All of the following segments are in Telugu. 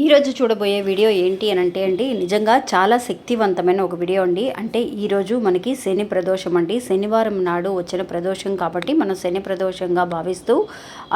ఈరోజు చూడబోయే వీడియో ఏంటి అని అంటే అండి నిజంగా చాలా శక్తివంతమైన ఒక వీడియో అండి. అంటే ఈరోజు మనకి శని ప్రదోషం అండి. శనివారం నాడు వచ్చిన ప్రదోషం కాబట్టి మనం శని ప్రదోషంగా భావిస్తూ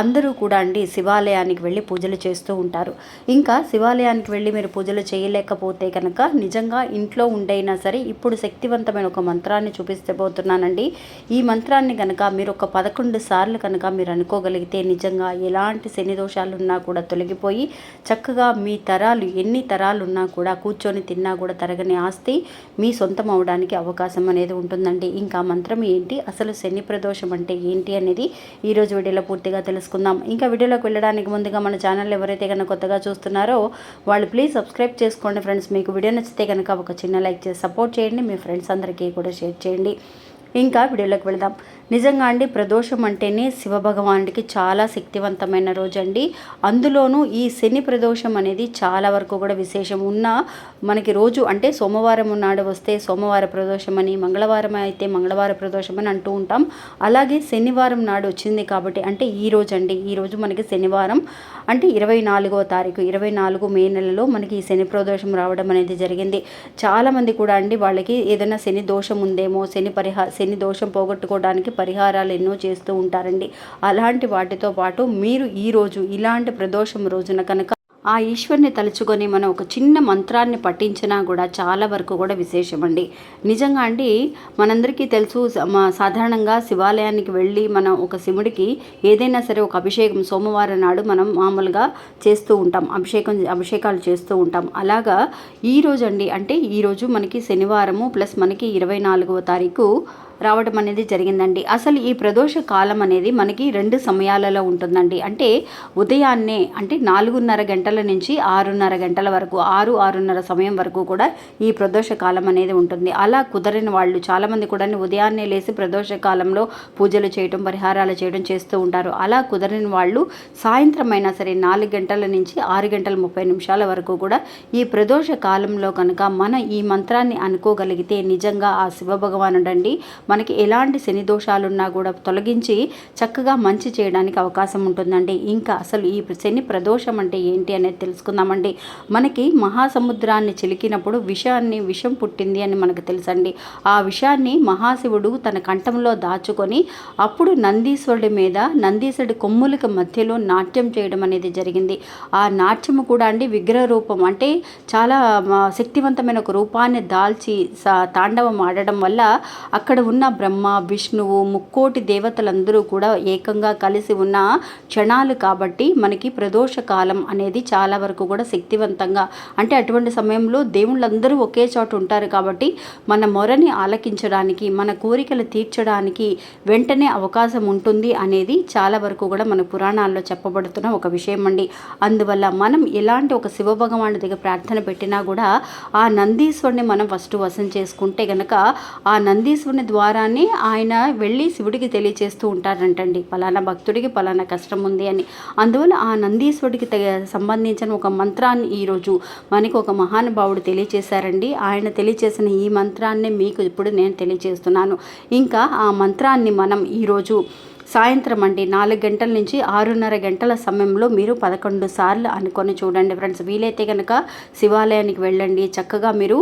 అందరూ కూడా అండి శివాలయానికి వెళ్ళి పూజలు చేస్తూ ఉంటారు. ఇంకా శివాలయానికి వెళ్ళి మీరు పూజలు చేయలేకపోతే కనుక నిజంగా ఇంట్లో ఉండైనా సరే ఇప్పుడు శక్తివంతమైన ఒక మంత్రాన్ని చూపిస్తే పోతున్నానండి. ఈ మంత్రాన్ని కనుక మీరు ఒక పదకొండు సార్లు కనుక మీరు అనుకోగలిగితే నిజంగా ఎలాంటి శని దోషాలు ఉన్నా కూడా తొలగిపోయి చక్కగా మీ తరాలు ఎన్ని తరాలు ఉన్నా కూడా కూర్చొని తిన్నా కూడా తరగని ఆస్తి మీ సొంతం అవడానికి అవకాశం అనేది ఉంటుందండి. ఇంకా మంత్రం ఏంటి? అసలు శని ప్రదోషం అంటే ఏంటి అనేది ఈరోజు వీడియోలో పూర్తిగా తెలుసుకుందాం. ఇంకా వీడియోలోకి వెళ్ళడానికి ముందుగా మన ఛానల్ ఎవరైతే కనుక కొత్తగా చూస్తున్నారో వాళ్ళు ప్లీజ్ సబ్స్క్రైబ్ చేసుకోండి ఫ్రెండ్స్. మీకు వీడియో నచ్చితే కనుక ఒక చిన్న లైక్ చేసి సపోర్ట్ చేయండి. మీ ఫ్రెండ్స్ అందరికీ కూడా షేర్ చేయండి. ఇంకా వీడియోలోకి వెళదాం. నిజంగా అండి ప్రదోషం అంటేనే శివభగవానుడికి చాలా శక్తివంతమైన రోజు అండి అందులోనూ ఈ శని ప్రదోషం అనేది చాలా వరకు కూడా విశేషం. ఉన్న మనకి రోజు అంటే సోమవారం నాడు వస్తే సోమవార ప్రదోషం అని మంగళవారం అయితే మంగళవార ప్రదోషం అని అంటూ ఉంటాం. అలాగే శనివారం నాడు వచ్చింది కాబట్టి అంటే ఈ రోజు అండి ఈ రోజు మనకి శనివారం. అంటే ఇరవై నాలుగో తారీఖు ఇరవై నాలుగు మే నెలలో మనకి ఈ శని ప్రదోషం రావడం అనేది జరిగింది. చాలామంది కూడా అండి వాళ్ళకి ఏదైనా శని దోషం ఉందేమో శని పరిహా శని దోషం పోగొట్టుకోవడానికి పరిహారాలు ఎన్నో చేస్తూ ఉంటారండి. అలాంటి వాటితో పాటు మీరు ఈరోజు ఇలాంటి ప్రదోషం రోజున కనుక ఆ ఈశ్వర్ని తలుచుకొని మనం ఒక చిన్న మంత్రాన్ని పఠించినా కూడా చాలా వరకు కూడా విశేషం అండి నిజంగా అండి మనందరికీ తెలుసు సాధారణంగా శివాలయానికి వెళ్ళి మనం ఒక శివుడికి ఏదైనా సరే ఒక అభిషేకం సోమవారం నాడు మనం మామూలుగా చేస్తూ ఉంటాం. అభిషేకం అభిషేకాలు చేస్తూ ఉంటాం. అలాగా ఈరోజు అండి అంటే ఈరోజు మనకి శనివారము ప్లస్ మనకి ఇరవై నాలుగవ తారీఖు రావడం అనేది జరిగిందండి. అసలు ఈ ప్రదోష కాలం అనేది మనకి రెండు సమయాలలో ఉంటుందండి. అంటే ఉదయాన్నే అంటే నాలుగున్నర గంటల నుంచి ఆరున్నర గంటల వరకు ఆరు ఆరున్నర సమయం వరకు కూడా ఈ ప్రదోష కాలం అనేది ఉంటుంది. అలా కుదరని వాళ్ళు చాలామంది కూడా ఉదయాన్నే లేచి ప్రదోష కాలంలో పూజలు చేయడం పరిహారాలు చేయడం చేస్తూ ఉంటారు. అలా కుదరని వాళ్ళు సాయంత్రం అయినా సరే నాలుగు గంటల నుంచి ఆరు గంటల ముప్పై నిమిషాల వరకు కూడా ఈ ప్రదోష కాలంలో కనుక మన ఈ మంత్రాన్ని అనుకోగలిగితే నిజంగా ఆ శివభగవానుడండి మనకి ఎలాంటి శని దోషాలున్నా కూడా తొలగించి చక్కగా మంచి చేయడానికి అవకాశం ఉంటుందండి. ఇంకా అసలు ఈ శని ప్రదోషం అంటే ఏంటి అనేది తెలుసుకుందామండి. మనకి మహాసముద్రాన్ని చిలికినప్పుడు విషాన్ని విషం పుట్టింది అని మనకు తెలుసండి. ఆ విషాన్ని మహాశివుడు తన కంఠంలో దాచుకొని అప్పుడు నందీశ్వరుడి మీద నందీశ్వరుడి కొమ్ములకి మధ్యలో నాట్యం చేయడం అనేది జరిగింది. ఆ నాట్యము కూడా అండి విగ్రహ రూపం అంటే చాలా శక్తివంతమైన ఒక రూపాన్ని దాల్చి తాండవం ఆడడం వల్ల అక్కడ ఉన్న ఉన్న బ్రహ్మ విష్ణువు ముక్కోటి దేవతలందరూ కూడా ఏకంగా కలిసి ఉన్న క్షణాలు కాబట్టి మనకి ప్రదోష కాలం అనేది చాలా వరకు కూడా శక్తివంతంగా అంటే అటువంటి సమయంలో దేవుళ్ళందరూ ఒకే చోట ఉంటారు కాబట్టి మన మొరని ఆలకించడానికి మన కోరికలు తీర్చడానికి వెంటనే అవకాశం ఉంటుంది అనేది చాలా వరకు కూడా మన పురాణాల్లో చెప్పబడుతున్న ఒక విషయం అండి అందువల్ల మనం ఎలాంటి ఒక శివభగవాను దగ్గర ప్రార్థన పెట్టినా కూడా ఆ నందీశ్వరుని మనం ఫస్ట్ వశం చేసుకుంటే గనక ఆ నందీశ్వరుని ద్వారానే ఆయన వెళ్ళి శివుడికి తెలియచేస్తూ ఉంటారంటండి పలానా భక్తుడికి పలానా కష్టం ఉంది అని. అందువల్ల ఆ నందీశ్వరుడికి సంబంధించిన ఒక మంత్రాన్ని ఈరోజు మనకి ఒక మహానుభావుడు తెలియచేశారండి. ఆయన తెలియచేసిన ఈ మంత్రాన్ని మీకు ఇప్పుడు నేను తెలియచేస్తున్నాను. ఇంకా ఆ మంత్రాన్ని మనం ఈరోజు సాయంత్రం అండి నాలుగు గంటల నుంచి ఆరున్నర గంటల సమయంలో మీరు పదకొండు సార్లు అనుకొని చూడండి ఫ్రెండ్స్. వీలైతే కనుక శివాలయానికి వెళ్ళండి. చక్కగా మీరు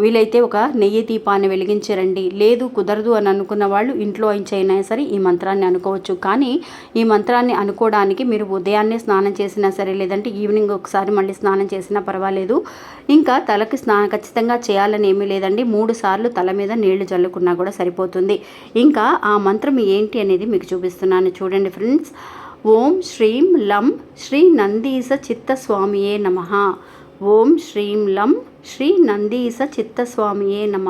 వీలైతే ఒక నెయ్యి దీపాన్ని వెలిగించరండి లేదు కుదరదు అని అనుకున్న వాళ్ళు ఇంట్లో అయినా సరే ఈ మంత్రాన్ని అనుకోవచ్చు. కానీ ఈ మంత్రాన్ని అనుకోవడానికి మీరు ఉదయాన్నే స్నానం చేసినా సరే లేదంటే ఈవినింగ్ ఒకసారి మళ్ళీ స్నానం చేసినా పర్వాలేదు. ఇంకా తలకి స్నానం ఖచ్చితంగా చేయాలని ఏమీ లేదండి. మూడు సార్లు తల మీద నీళ్ళు చల్లుకున్నా కూడా సరిపోతుంది. ఇంకా ఆ మంత్రం ఏంటి అనేది మీకు చూపిస్తున్నాను చూడండి ఫ్రెండ్స్. ఓం శ్రీం లం శ్రీ నందీస చిత్తస్వామియే నమ. ఓం శ్రీం లం శ్రీ నందీస చిత్తస్వామియే నమ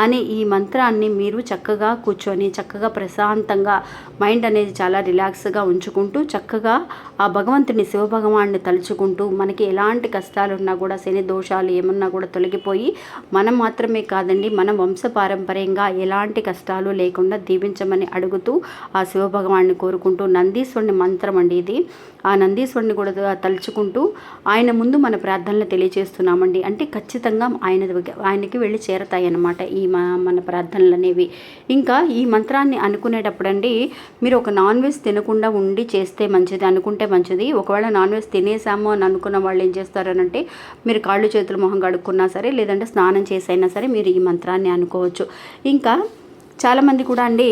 అనే ఈ మంత్రాన్ని మీరు చక్కగా కూర్చొని చక్కగా ప్రశాంతంగా మైండ్ అనేది చాలా రిలాక్స్గా ఉంచుకుంటూ చక్కగా ఆ భగవంతుని శివభగవాన్ని తలుచుకుంటూ మనకి ఎలాంటి కష్టాలు ఉన్నా కూడా శని దోషాలు ఏమన్నా కూడా తొలగిపోయి మనం మాత్రమే కాదండి మన వంశపారంపర్యంగా ఎలాంటి కష్టాలు లేకుండా దీవించమని అడుగుతూ ఆ శివభగవాన్ని కోరుకుంటూ నందీశ్వరుని మంత్రం అండి ఇది. ఆ నందీశ్వరుని కూడా తలుచుకుంటూ ఆయన ముందు మన ప్రార్థనలు తెలియజేస్తున్నామండి అంటే ఖచ్చితంగా ఆయన ఆయనకి వెళ్ళి చేరతాయి అన్నమాట ఈ మా మన ప్రార్థనలు అనేవి ఇంకా ఈ మంత్రాన్ని అనుకునేటప్పుడు అండి మీరు ఒక నాన్ వెజ్ తినకుండా ఉండి చేస్తే మంచిది అనుకుంటే మంచిది. ఒకవేళ నాన్ వెజ్ తినేసాము అని అనుకున్న వాళ్ళు ఏం చేస్తారనంటే మీరు కాళ్ళు చేతులు మొహం కడుక్కున్నా సరే లేదంటే స్నానం చేసైనా సరే మీరు ఈ మంత్రాన్ని అనుకోవచ్చు. ఇంకా చాలామంది కూడా అండి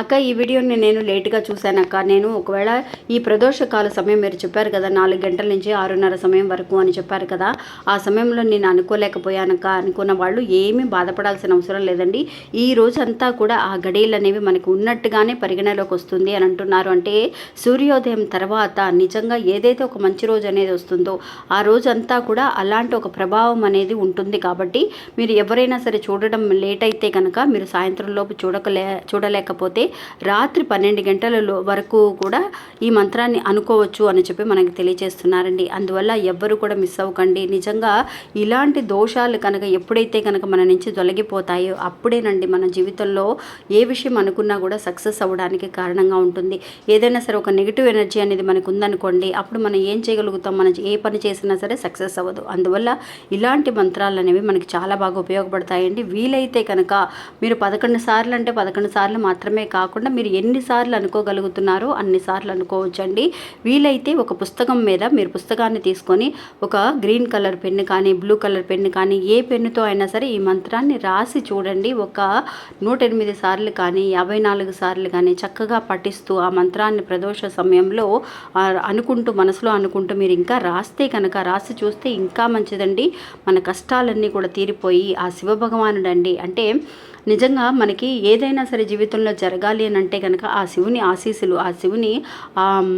అక్క ఈ వీడియోని నేను లేట్గా చూశాను అక్క. నేను ఒకవేళ ఈ ప్రదోష కాల సమయం మీరు చెప్పారు కదా నాలుగు గంటల నుంచి ఆరున్నర సమయం వరకు అని చెప్పారు కదా ఆ సమయంలో నేను అనుకోలేకపోయానక్క అనుకున్న వాళ్ళు ఏమీ బాధపడాల్సిన అవసరం లేదండి. ఈ రోజంతా కూడా ఆ గడియలు అనేవి మనకు ఉన్నట్టుగానే పరిగణలోకి వస్తుంది అని అంటున్నారు. అంటే సూర్యోదయం తర్వాత నిజంగా ఏదైతే ఒక మంచి రోజు అనేది వస్తుందో ఆ రోజు అంతా కూడా అలాంటి ఒక ప్రభావం అనేది ఉంటుంది కాబట్టి మీరు ఎవరైనా సరే చూడడం లేట్ అయితే కనుక మీరు సాయంత్రం లోపు చూడకలే చూడలేకపోతే రాత్రి పన్నెండు గంటలలో వరకు కూడా ఈ మంత్రాన్ని అనుకోవచ్చు అని చెప్పి మనకి తెలియజేస్తున్నారండి. అందువల్ల ఎవ్వరు కూడా మిస్ అవ్వకండి. నిజంగా ఇలాంటి దోషాలు కనుక ఎప్పుడైతే కనుక మన నుంచి తొలగిపోతాయో అప్పుడేనండి మన జీవితంలో ఏ విషయం అనుకున్నా కూడా సక్సెస్ అవ్వడానికి కారణంగా ఉంటుంది. ఏదైనా సరే ఒక నెగిటివ్ ఎనర్జీ అనేది మనకు ఉందనుకోండి అప్పుడు మనం ఏం చేయగలుగుతాం? మనం ఏ పని చేసినా సరే సక్సెస్ అవ్వదు. అందువల్ల ఇలాంటి మంత్రాలు అనేవి మనకి చాలా బాగా ఉపయోగపడతాయండి. వీలైతే కనుక మీరు పదకొండు సార్లు అంటే పదకొండు సార్లు మాత్రమే కాకుండా మీరు ఎన్నిసార్లు అనుకోగలుగుతున్నారో అన్నిసార్లు అనుకోవచ్చండి. వీలైతే ఒక పుస్తకం మీద మీరు పుస్తకాన్ని తీసుకొని ఒక గ్రీన్ కలర్ పెన్ను కానీ బ్లూ కలర్ పెన్ను కానీ ఏ పెన్నుతో అయినా సరే ఈ మంత్రాన్ని రాసి చూడండి. ఒక నూట ఎనిమిది సార్లు కానీ యాభై నాలుగు సార్లు కానీ చక్కగా పఠిస్తూ ఆ మంత్రాన్ని ప్రదోష సమయంలో అనుకుంటూ మనసులో అనుకుంటూ మీరు ఇంకా రాస్తే కనుక రాసి చూస్తే ఇంకా మంచిదండి. మన కష్టాలన్నీ కూడా తీరిపోయి ఆ శివభగవానుడండి. అంటే నిజంగా మనకి ఏదైనా సరే జీవితంలో జరగాలి అని అంటే కనుక ఆ శివుని ఆశీస్సులు ఆ శివుని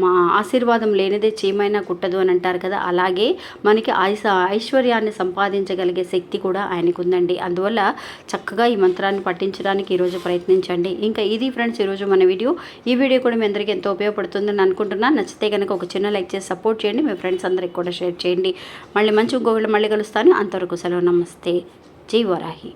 మా ఆశీర్వాదం లేనిదే చీమైనా కుట్టదు అని అంటారు కదా. అలాగే మనకి ఐశ ఐశ్వర్యాన్ని సంపాదించగలిగే శక్తి కూడా ఆయనకు ఉందండి అందువల్ల చక్కగా ఈ మంత్రాన్ని పఠించడానికి ఈరోజు ప్రయత్నించండి. ఇంకా ఇది ఫ్రెండ్స్ ఈరోజు మన వీడియో. ఈ వీడియో కూడా మీ అందరికీ ఎంతో ఉపయోగపడుతుందని అనుకుంటున్నాను నచ్చితే కనుక ఒక చిన్న లైక్ చేసి సపోర్ట్ చేయండి. మీ ఫ్రెండ్స్ అందరికి కూడా షేర్ చేయండి. మళ్ళీ మంచి ఇంకొకళ్ళు మళ్ళీ కలుస్తాను. అంతవరకు సెలవు. నమస్తే. జై వరాహి.